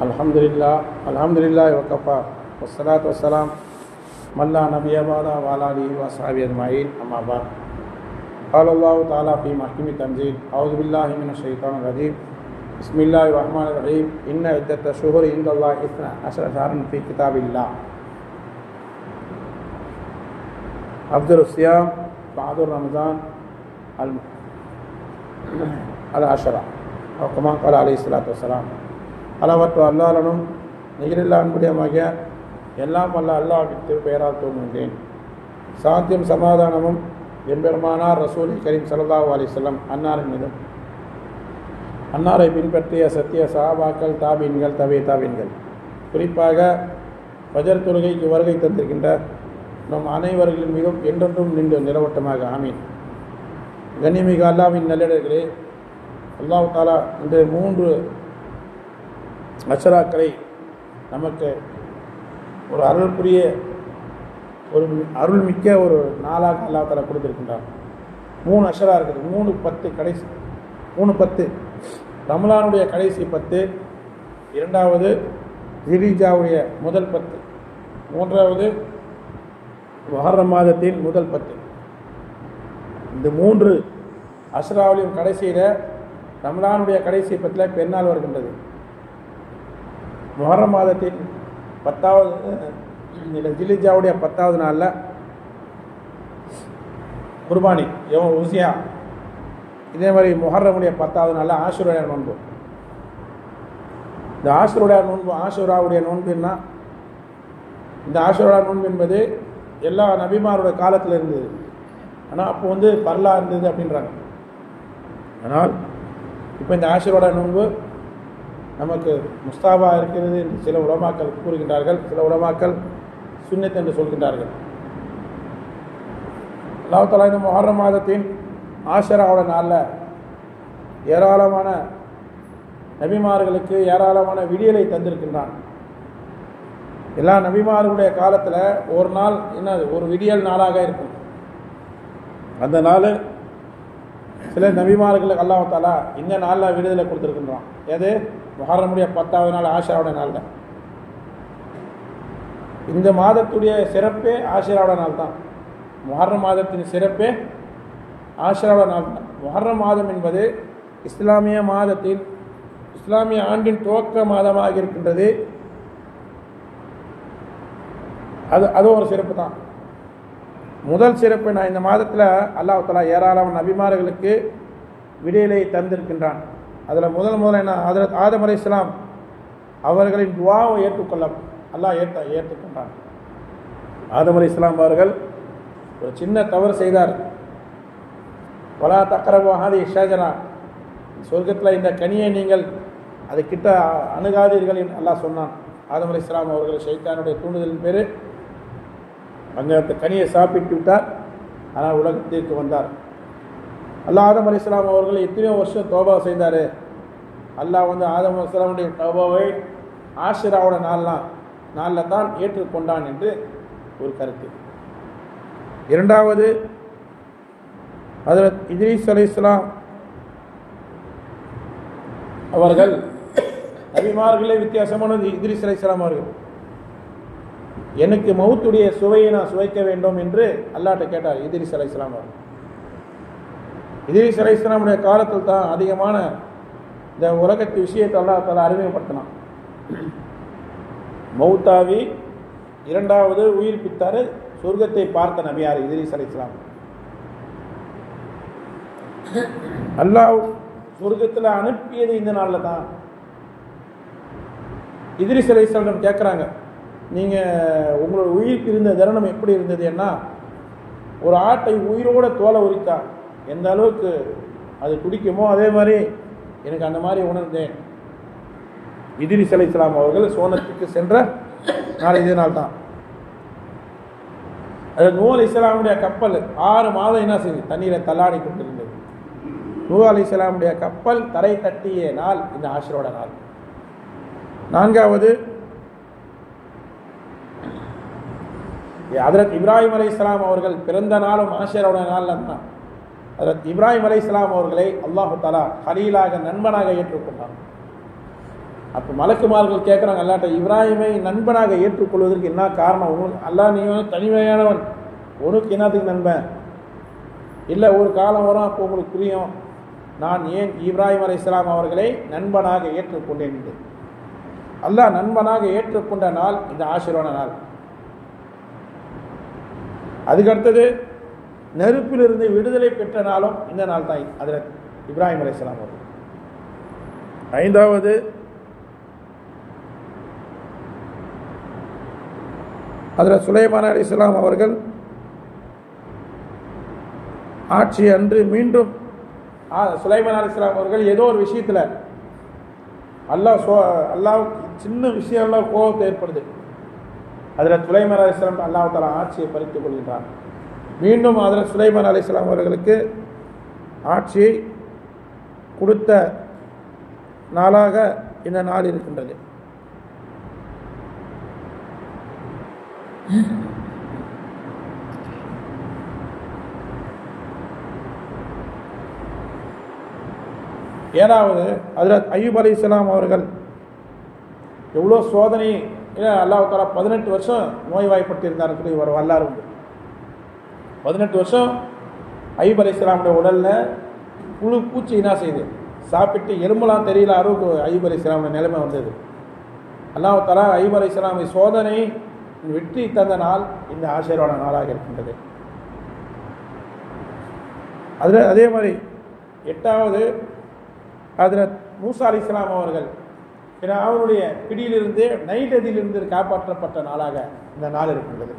الحمد لله الحمد لله وكفى والصلاة والسلام من لا نبي بعد وعلى آله وأصحابه أجمعين أما بعد قال الله تعالى في محكم تنزيل أعوذ بالله من الشيطان الرجيم بسم الله الرحمن الرحيم إن عدة الشهور عند الله إثنى عشر شهرا في كتاب الله أفضل الصيام بعد رمضان العشرة أو كما قال عليه الصلاة والسلام அளவற்ற அல்லாளனும் நிகரில்லா அன்புடையமாகிய எல்லாம் வல்ல அல்லாஹ்வின் பெயரால் தோன்றுகின்றேன் சாந்தியும் சமாதானமும் எம்பெருமானார் ரசூலி கரீம் ஸல்லல்லாஹு அலைஹி அன்னாரின் மீதும். அன்னாரை பின்பற்றிய சத்திய சாபாக்கள் தாபீன்கள் தவே தாபீன்கள். குறிப்பாக பஜர் தொழுகைக்கு வருகை தந்திருக்கின்ற நம் அனைவர்களின் மிகவும் என்றென்றும் நின்று நிலவட்டமாக ஆமீன். கண்ணியமிகு அல்லாவின் நல்லிடர்களே அல்லாஹ் தாலா இன்றைய மூன்று அச்சராக்களை நமக்கு ஒரு அருள் புரிய ஒரு அருள்மிக்க ஒரு நாளாக அல்லா தலா கொடுத்துருக்கின்றார் மூணு அஷரா இருக்குது. மூணு பத்து கடைசி. மூணு பத்து. ரமலானுடைய கடைசி பத்து. இரண்டாவது ஜிரிஜாவுடைய முதல் பத்து. மூன்றாவது மகர மாதத்தின் முதல் பத்து. இந்த மூன்று அஷ்ராவிலையும் கடைசியில் ரமலானுடைய கடைசி பத்தில் பெருநாள் வருகின்றது. முஹர்ரம் மாதத்தின் பத்தாவது ஜிலிஜாவுடைய பத்தாவது நாளில் குர்பானி எவன் உசியா. இதே மாதிரி முஹர்ரமுடைய பத்தாவது நாளில் ஆசுரையா நோன்பு. இந்த ஆசுருடைய நோன்பு ஆசுராவுடைய நோன்புன்னா இந்த ஆசுரா நோன்பு என்பது எல்லா நபிமாரோட காலத்தில் இருந்தது. ஆனால் அப்போ வந்து பரலா இருந்தது அப்படின்றாங்க. ஆனால் இப்போ இந்த ஆசுரோட நோன்பு நமக்கு முஸ்தாபா இருக்கிறது என்று சில உலமாக்கள் கூறுகின்றார்கள் சில உலமாக்கள் சுன்னத் என்று சொல்கின்றார்கள். அல்லாஹாலா இந்த மொஹர்ரம் மாதத்தின் ஆஷராவோட நாளில் ஏராளமான நபிமார்களுக்கு ஏராளமான விடியலை தந்திருக்கின்றான். எல்லா நபிமார்களுடைய காலத்தில் ஒரு நாள் என்ன ஒரு விடியல் நாளாக இருக்கும். அந்த நாள் சில நபிமார்களுக்கு அல்லாஹாலா இந்த நாளில் விடுதலை கொடுத்துருக்கின்றான். எது? முஹர்ரமுடைய பத்தாவது நாள் ஆஷாவோட நாளில் இந்த மாதத்துடைய சிறப்பே ஆஷிராவோட நாள் தான் முஹர்ரம் மாதத்தின் சிறப்பே ஆஷிராவோட நாள் தான் முஹர்ரம் மாதம் என்பது இஸ்லாமிய மாதத்தில் இஸ்லாமிய ஆண்டின் துவக்க மாதமாக இருக்கின்றது. அது அது ஒரு சிறப்பு தான் முதல் சிறப்பு நான் இந்த மாதத்தில் அல்லாஹ் தலா ஏராளமான நபிமார்களுக்கு விடியலை தந்திருக்கின்றான். அதில் முதல் முதல்ல என்ன? அதில் ஆதம் அலி இஸ்லாம் அவர்களின் துவாவை ஏற்றுக்கொள்ள அல்லாஹ் ஏற்ற ஏற்றுக்கொண்டான் ஆதம் அலி இஸ்லாம் அவர்கள் ஒரு சின்ன தவறு செய்தார். வலா தக்கரவாகாது இஷாஜனா சொர்க்கத்தில் இந்த கனியை நீங்கள் அது கிட்ட அணுகாதீர்கள் என்று அல்லாஹ் சொன்னான். ஆதம் அலி இஸ்லாம் அவர்கள் ஷைத்தானுடைய தூண்டுதலின் பேர் அங்கே அந்த கனியை சாப்பிட்டு விட்டார். ஆனால் உலகத்திற்கு வந்தார். அல்லாஹ் ஆதம் அலி இஸ்லாம் அவர்கள் எத்தனையோ வருஷம் தோபா செய்தார். அல்லாஹ் வந்து ஆதம் அலிஸ்லாமுடைய தோபாவை ஆஷிராவோட நாள்லாம் நாளில் தான் ஏற்றுக்கொண்டான் என்று ஒரு கருத்து. இரண்டாவது அதில் இதிரீஸ் அலி இஸ்லாம் அவர்கள் நபிமார்களே வித்தியாசமானது இத்ரீஸ் அலி இஸ்லாம் அவர்கள். எனக்கு மவுத்துடைய சுவையை நான் சுவைக்க வேண்டும் என்று அல்லாட்ட கேட்டார் இதிரிஸ் அலி இஸ்லாம் அவர்கள். இதிரிஸ் அலை காலத்தில் தான் அதிகமான இந்த உலகத்து விஷயத்தை அல்லா தால அறிமுகப்படுத்தினான். மௌத்தாவி இரண்டாவது உயிர் பித்தாரு சொர்க்கத்தை பார்த்த நபியார் இதிரிஸ் அலை அல்லாஹ் சொர்க்கத்தில் அனுப்பியது இந்த நாளில் தான். இதிரிஸ் அலை கேட்குறாங்க நீங்கள் உங்களோட உயிர் பிரிந்த தருணம் எப்படி இருந்தது என்ன? ஒரு ஆட்டை உயிரோட தோலை உரித்தான் எந்த அளவுக்கு அது குடிக்குமோ அதே மாதிரி எனக்கு அந்த மாதிரி உணர்ந்தேன். இதிரி சலை இஸ்லாம் அவர்கள் சோனத்துக்கு சென்ற நாள் இதே நாள் தான். அது நூல் இஸ்லாமுடைய கப்பல் ஆறு மாதம் என்ன செய்யுது தண்ணீரை தள்ளாடி கொண்டிருந்தது. நூ அலி இஸ்லாமுடைய கப்பல் தரை தட்டிய நாள் இந்த ஆசிரோட நாள். நான்காவது அதரத் இப்ராஹிம் அலை இஸ்லாம் அவர்கள் பிறந்த நாளும் ஆஷரோட நாளில் தான். அதற்கு இப்ராஹிம் அலை இஸ்லாம் அவர்களை அல்லாஹு தாலா ஹலீலாக நண்பனாக ஏற்றுக்கொண்டார் அப்போ மலக்குமார்கள் கேட்குறாங்க அல்லாட்ட இப்ராஹிமை நண்பனாக ஏற்றுக்கொள்வதற்கு என்ன காரணம்? உங்களுக்கு அல்லா நீ தனிமையானவன். உனக்கு என்னத்துக்கு நண்பன்? இல்லை ஒரு காலம் வரும் அப்போ உங்களுக்கு புரியும். நான் ஏன் இப்ராஹிம் அலை இஸ்லாம் அவர்களை நண்பனாக ஏற்றுக்கொண்டேன் என்று. அல்லாஹ் நண்பனாக ஏற்றுக்கொண்ட நாள் இந்த ஆசீர்வான நாள். அதுக்கடுத்தது நெருப்பிலிருந்து விடுதலை பெற்ற நாளும் இந்த நாள் தான் அதில் இப்ராஹிம் அலையாம் அவர்கள். ஐந்தாவது அதில் சுலைமான் அலி இஸ்லாம் அவர்கள் ஆட்சி அன்று மீண்டும் சுலைமான் அலி இஸ்லாம் அவர்கள் ஏதோ ஒரு விஷயத்தில் அல்லாஹ் சோ அல்லாவுக்கு சின்ன விஷயம் எல்லாம் கோபத்தை ஏற்படுது. அதில் சுலைமான் அலி இஸ்லாம் அல்லாஹ் தலா ஆட்சியை பறித்துக் கொள்கின்றார் மீண்டும் அதில் சுலைமான் அலி இஸ்லாம் அவர்களுக்கு ஆட்சியை கொடுத்த நாளாக இந்த நாள் இருக்கின்றது. ஏழாவது அதில் ஐயூப் அலி இஸ்லாம் அவர்கள் எவ்வளோ சோதனை அல்லாஹ் தாலா பதினெட்டு வருஷம் நோய்வாய்ப்பட்டிருந்தார் சொல்லி ஒரு வரலாறு உண்டு. பதினெட்டு வருஷம் ஐப் அலி இஸ்லாமுடைய உடலில் புழு பூச்சி என்ன செய்யுது? சாப்பிட்டு எலும்பெல்லாம் தெரியல அளவுக்கு ஐப் அலி இஸ்லாமுடைய நிலைமை வந்தது. அல்லாஹ் தாலா ஐயூப் அலி இஸ்லாமை சோதனை வெற்றி தந்த நாள் இந்த ஆசீர்வாத நாளாக இருக்கின்றது. அதில் அதே மாதிரி எட்டாவது அதில் மூசா அலி இஸ்லாம் அவர்கள் பிற அவருடைய பிடியிலிருந்து நைட் அதிலிருந்து காப்பாற்றப்பட்ட நாளாக இந்த நாள் இருக்கின்றது.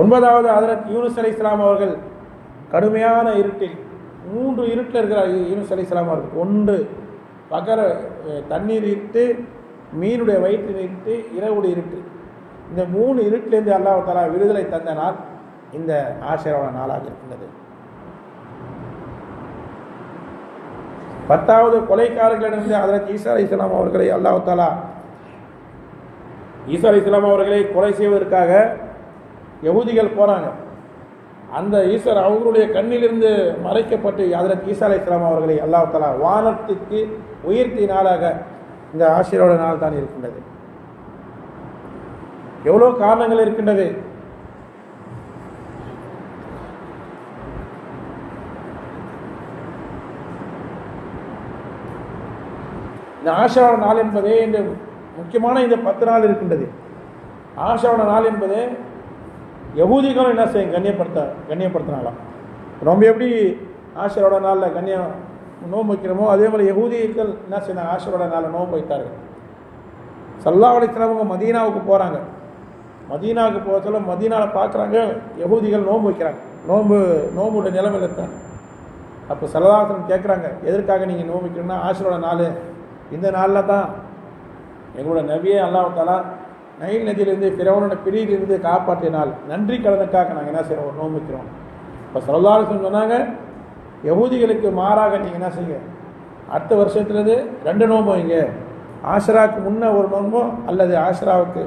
ஒன்பதாவது ஹதரத் யூனுஸ் அலி இஸ்லாம் அவர்கள் கடுமையான இருட்டில் மூன்று இருட்டில் இருக்கிறார் யூனுஸ் அலி இஸ்லாம் அவர்கள். ஒன்று பகர தண்ணீர் இருட்டு மீனுடைய வயிற்றின் இருட்டு இரவுடைய இருட்டு. இந்த மூணு இருட்டிலேருந்து அல்லாஹ் தலா விடுதலை தந்த நாள் இந்த ஆசீர்வாத நாளாக இருக்கின்றது. பத்தாவது கொலைக்காரர்களிடமிருந்து ஹதரத் ஈசா அலி இஸ்லாம் அவர்களை அல்லாஹ் தாலா ஈசா அலி இஸ்லாம் அவர்களை கொலை செய்வதற்காக யகுதிகள் போகிறாங்க அந்த ஈஸ்வர் அவங்களுடைய கண்ணிலிருந்து மறைக்கப்பட்டு ஹதரத் ஈசா அலி இஸ்லாம் அவர்களை அல்லாஹலா வானத்துக்கு உயர்த்தி நாளாக இந்த ஆசிரியரோட நாள் தான் இருக்கின்றது. எவ்வளோ காரணங்கள் இருக்கின்றது? இந்த ஆஷாவோட நாள் என்பதே இந்த முக்கியமான இந்த பத்து நாள் இருக்கின்றது. ஆஷாவோட நாள் என்பது யகூதிகளும் என்ன செய்யும்? கண்ணியப்படுத்த கண்ணியப்படுத்தினாலாம் ரொம்ப எப்படி ஆஷரோட நாளில் கண்ணியம் நோன்பு வைக்கிறோமோ அதே மாதிரி யகூதிகள் என்ன செய்யணும் ஆஷரோட நாளில் நோன்பு வைத்தார்கள். சல்லா அலிஸ்லாமுங்க மதீனாவுக்கு போகிறாங்க மதீனாவுக்கு போக சொல்ல மதீனாவில் பார்க்குறாங்க யகூதிகள் நோன்பு வைக்கிறாங்க. நோன்பு நோம்புடைய நிலைமையில் இருக்காங்க அப்போ சலதாசனம் கேட்குறாங்க எதற்காக நீங்கள் நோம்பிக்கணும்னா வைக்கணும்னா ஆஷரோட நாள் இந்த நாளில் தான். எங்களோட நபியே அல்லாஹ் நைல் நதியிலிருந்து பிறவனோட பிடியிலிருந்து காப்பாற்றினால் நன்றி கடனுக்காக நாங்கள் என்ன செய்கிறோம் ஒரு இப்போ சல்லாசன் சொன்னாங்க யகுதிகளுக்கு மாறாக நீங்கள் என்ன செய்யுங்க? அடுத்த வருஷத்துலேருந்து ரெண்டு நோம்பு வைங்க. ஆஷராவுக்கு முன்ன ஒரு நோன்போ அல்லது ஆஷராவுக்கு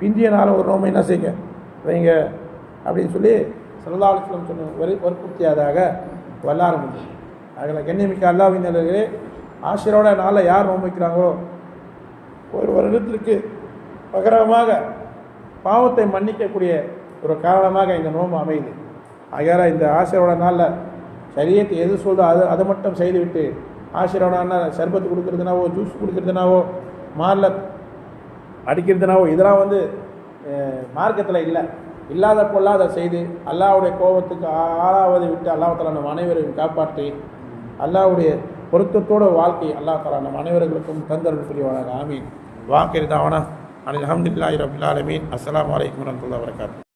பிந்திய நாள் ஒரு நோம்பு என்ன செய்யுங்க? வைங்க. அப்படின்னு சொல்லி சல்லாஹம் சொன்ன வரி வற்புறுத்தியாதாக வல்லார முடியும் அதில் கண்ணியமிக்க அல்லாவின் நிலையிலே ஆசிரோட நாளில் யார் நோம்பிக்கிறாங்களோ ஒரு வருடத்திற்கு பகரமாக பாவத்தை மன்னிக்கக்கூடிய ஒரு காரணமாக இந்த நோம்பு அமையுது. ஆகையால இந்த ஆசிரோட நாளில் சரியத்தை எது சொல்றோ அது அதை மட்டும் செய்துவிட்டு ஆசிரோட சர்பத்து கொடுக்குறதுனாவோ ஜூஸ் கொடுக்கறதுனாவோ மாரில் அடிக்கிறதுனாவோ இதெல்லாம் வந்து மார்க்கத்தில் இல்லை. இல்லாத பொல்லாத செய்து அல்லாவுடைய கோபத்துக்கு ஆளாவதை விட்டு அல்லாஹ் தலா நம் அனைவரையும் காப்பாற்றி அல்லாவுடைய பொருத்தத்தோட வாழ்க்கை அல்லாஹ் தலா நம் அனைவர்களுக்கும் தந்தர்கள் புரிவானாக. ஆமீன். வாக்கிருதாவனா அலமதுல்லாஹி ரபுல்லாலமீன் அஸ்லாம் வலைக்கம் வரமத்துல்லா வரகாத்து